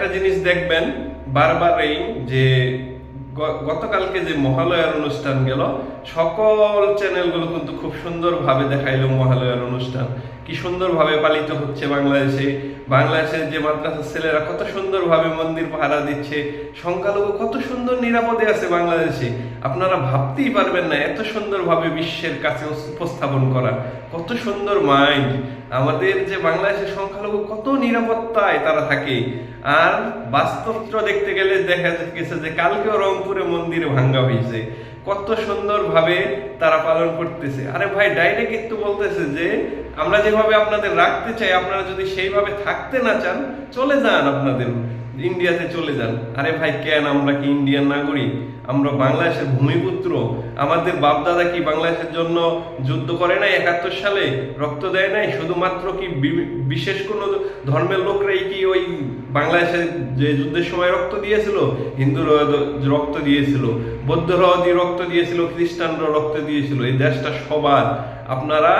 একটা জিনিস দেখবেন বারবার এই যে গতকালকে যে মহালয়ার অনুষ্ঠান গেল সকল চ্যানেলগুলো কিন্তু খুব সুন্দরভাবে দেখাইলো মহালয়ার অনুষ্ঠান। কি সুন্দরভাবে পালিত হচ্ছে বাংলাদেশে। বাংলাদেশের যে মাদ্রাসার ছেলেরা কত সুন্দরভাবে মন্দির পাহারা দিচ্ছে, সংখ্যালঘু কত সুন্দর নিরাপদে আছে বাংলাদেশে। আপনারা ভাবতেই পারবেন না এত সুন্দরভাবে বিশ্বের কাছে উপস্থাপন করা। কত সুন্দর মাইন্ড আমাদের যে বাংলাদেশের সংখ্যালঘু কত নিরাপত্তায় তারা থাকে। আর বাস্তবত্র দেখতে গেলে দেখা গেছে যে কালকেও রংপুরে মন্দিরে ভাঙ্গা হয়েছে। কত সুন্দরভাবে তারা পালন করতেছে। আরে ভাই ডাইরেক্ট একটু বলতেছে যে, আমরা যেভাবে আপনাদের রাখতে চাই, আপনারা যদি সেইভাবে থাকতে না চান, চলে যান আপনাদের, ইন্ডিয়াতে চলে যান। আরে ভাই, কেন আমরা কি ইন্ডিয়ান নাগরিক? আমরা বাংলাদেশের ভূমিপুত্র। আমাদের বাপদাদা কি বাংলাদেশের জন্য যুদ্ধ করে নাই, একাত্তর সালে রক্ত দেয় নাই? শুধুমাত্র কি বিশেষ কোনো ধর্মের লোকরাই কি ওই বাংলাদেশের যে যুদ্ধের সময় রক্ত দিয়েছিল হিন্দুরা রক্ত দিয়েছিল বৌদ্ধরাও রক্ত দিয়েছিল, খ্রিস্টানরা রক্ত দিয়েছিল, এই দেশটা সবার। আপনারা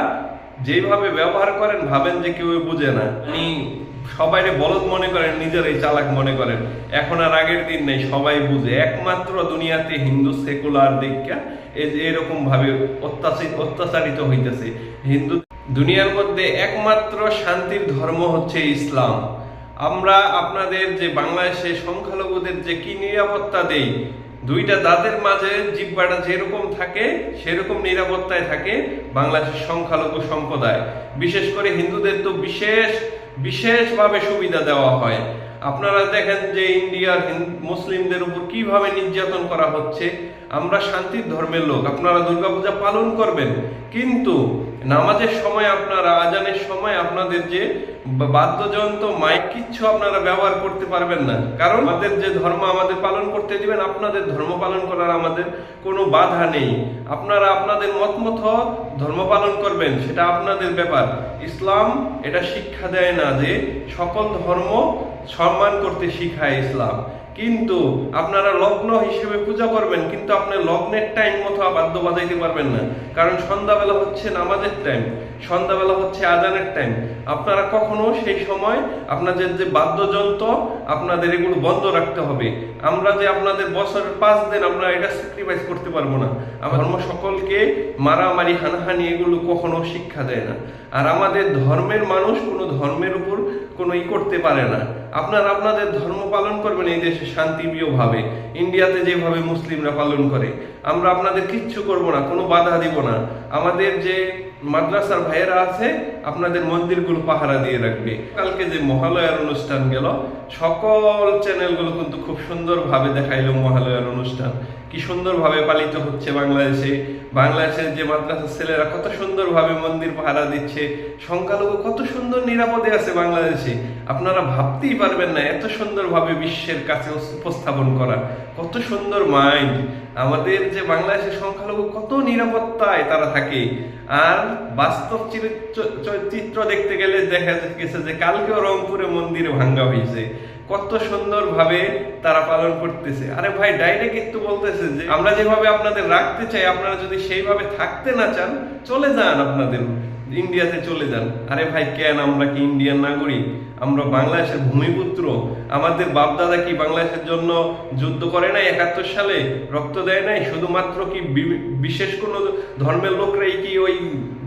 যেভাবে ব্যবহার করেন, ভাবেন যে কেউ বুঝে না। আপনি সবাই বলদ মনে করেন, নিজেরাই চালাক মনে করেন। এখন আর আগের দিন নেই, সবাই বুঝে। একমাত্র দুনিয়াতে হিন্দু সেকুলার দীক্ষা এই এরকম ভাবে অত্যাচারিত অত্যাচারিত হইতেছে। হিন্দু দুনিয়ার মধ্যে একমাত্র শান্তির ধর্ম হচ্ছে ইসলাম। আমরা আপনাদের যে বাংলাদেশে সংখ্যালঘুদের যে কি নিরাপত্তা দেই, দুইটা দাঁতের মাঝে জিব্বাটা যেরকম থাকে, সেরকম নিরাপত্তায় থাকে বাংলাদেশের সংখ্যালঘু সম্প্রদায়। বিশেষ করে হিন্দুদের তো বিশেষ, বিশেষভাবে সুবিধা দেওয়া হয়। আপনারা দেখেন যে ইন্ডিয়ার মুসলিমদের উপর কীভাবে নির্যাতন করা হচ্ছে। আমরা শান্তির ধর্মের লোক, আপনারা দুর্গাপূজা পালন করবেন। কিন্তু নামাজের সময় আপনারা, আজানের সময় আপনাদের যে বাদ্যযন্ত্র, মাইক, কিচ্ছু আপনারা ব্যবহার করতে পারবেন না। কারণ আমাদের যে ধর্ম আমাদের পালন করতে দিবেন, আপনাদের ধর্ম পালন করার আমাদের কোনো বাধা নেই। আপনারা আপনাদের মত মতো ধর্ম পালন করবেন, সেটা আপনাদের ব্যাপার। ইসলাম এটা শিক্ষা দেয় না যে সকল ধর্ম সম্মান করতে শিখায় ইসলাম। কিন্তু আপনারা লগ্ন হিসেবে পূজা করবেন, কিন্তু আপনি লগ্নের টাইম মতো বাদ্য বাজাইতে পারবেন না। কারণ সন্ধ্যাবেলা হচ্ছে নামাজের টাইম সন্ধ্যাবেলা হচ্ছে আজানের টাইম আপনারা কখনো সেই সময় আপনাদের যে বাদ্যযন্ত্র, আপনাদের এগুলো বন্ধ রাখতে হবে। আমরা যে আপনাদের বছরের পাঁচ দিন আমরা এটা স্যাক্রিফাইস করতে পারব না। আমার ধর্ম সকলকে মারামারি, হানাহানি এগুলো কখনো শিক্ষা দেয় না। আর আমাদের ধর্মের মানুষ কোনো ধর্মের উপর কোনো ই করতে পারে না। আপনার আপনাদের ধর্ম পালন করবেন এই দেশে শান্তিপ্রিয়ভাবে। ইন্ডিয়াতে যেভাবে মুসলিমরা পালন করে, আমরা আপনাদের কিচ্ছু করব না, কোনো বাধা দিব না। আমাদের যে মাদ্রাসার ভাইয়েরা আছে আপনাদের মন্দিরগুলো পাহারা দিয়ে রাখবে। কালকে যে মহালয়ার অনুষ্ঠান গেল, সকল চ্যানেলগুলো কিন্তু খুব সুন্দরভাবে দেখাইলো মহালয়ার অনুষ্ঠান। কি সুন্দরভাবে পালিত হচ্ছে বাংলাদেশে। বাংলাদেশের যে মাদ্রাসার ছেলেরা কত সুন্দরভাবে মন্দির পাহারা দিচ্ছে, সংখ্যালঘু কত সুন্দর নিরাপদে আছে বাংলাদেশে। আপনারা ভাবতেই পারবেন না এত সুন্দরভাবে বিশ্বের কাছে উপস্থাপন করা। কত সুন্দর মাইন্ড। আমাদের যে বাংলাদেশের সংখ্যালঘু কত নিরাপত্তায় তারা থাকে। আর বাস্তব চিত্র- চ- চিত্র দেখতে গেলে দেখা গেছে যে কালকেও রংপুরে মন্দিরে ভাঙ্গা হয়েছে। কত সুন্দর ভাবে তারা পালন করতেছে। আরে ভাই ডাইরেক্ট কিন্তু বলতেছে যে আমরা যেভাবে আপনাদের রাখতে চাই, আপনারা যদি সেইভাবে থাকতে না চান, চলে যান আপনাদের। ইন্ডিয়াতে চলে যান। আরে ভাই, কেন আমরা কি ইন্ডিয়ান নাগরিক? আমরা বাংলাদেশের ভূমিপুত্র। আমাদের বাপদাদা কি বাংলাদেশের জন্য যুদ্ধ করে নাই একাত্তর সালে? রক্ত দেয় নাই? শুধুমাত্র কি বিশেষ কোনো ধর্মের লোকরাই কি ওই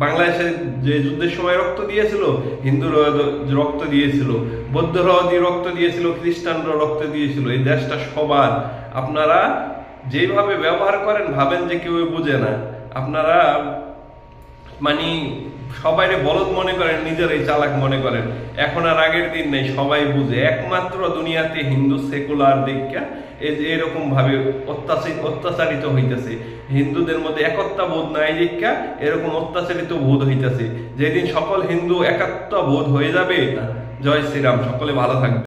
বাংলাদেশের যে যুদ্ধের সময় রক্ত দিয়েছিল? হিন্দুরা রক্ত দিয়েছিল, বৌদ্ধরাও দিয়ে রক্ত দিয়েছিল খ্রিস্টানরা রক্ত দিয়েছিল। এই দেশটা সবার। আপনারা যেভাবে ব্যবহার করেন, ভাবেন যে কেউ বুঝে না। আপনারা মানে সবাই বলদ মনে করেন, নিজেরাই চালাক মনে করেন। এখন আর আগের দিন নেই, সবাই বুঝে। একমাত্র দুনিয়াতে হিন্দু সেকুলার দীক্ষা এরকম ভাবে অত্যাচারিত অত্যাচারিত হইতেছে। হিন্দুদের মধ্যে একত্তা বোধ নাই দীক্ষা, এরকম অত্যাচারিত বোধ হইতেছে। যেদিন সকল হিন্দু একাত্ম বোধ হয়ে যাবে, জয় শ্রীরাম। সকলে ভালো থাকবে।